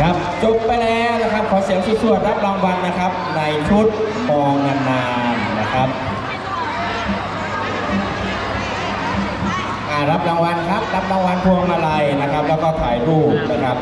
ครับจบไปแล้วนะครับ ขอเสียงสวดรับรางวัลนะครับ ในชุดมองนานๆนะครับรับรางวัลครับ รับรางวัลพวงมาลัยนะครับ แล้วก็ถ่ายรูปนะครับ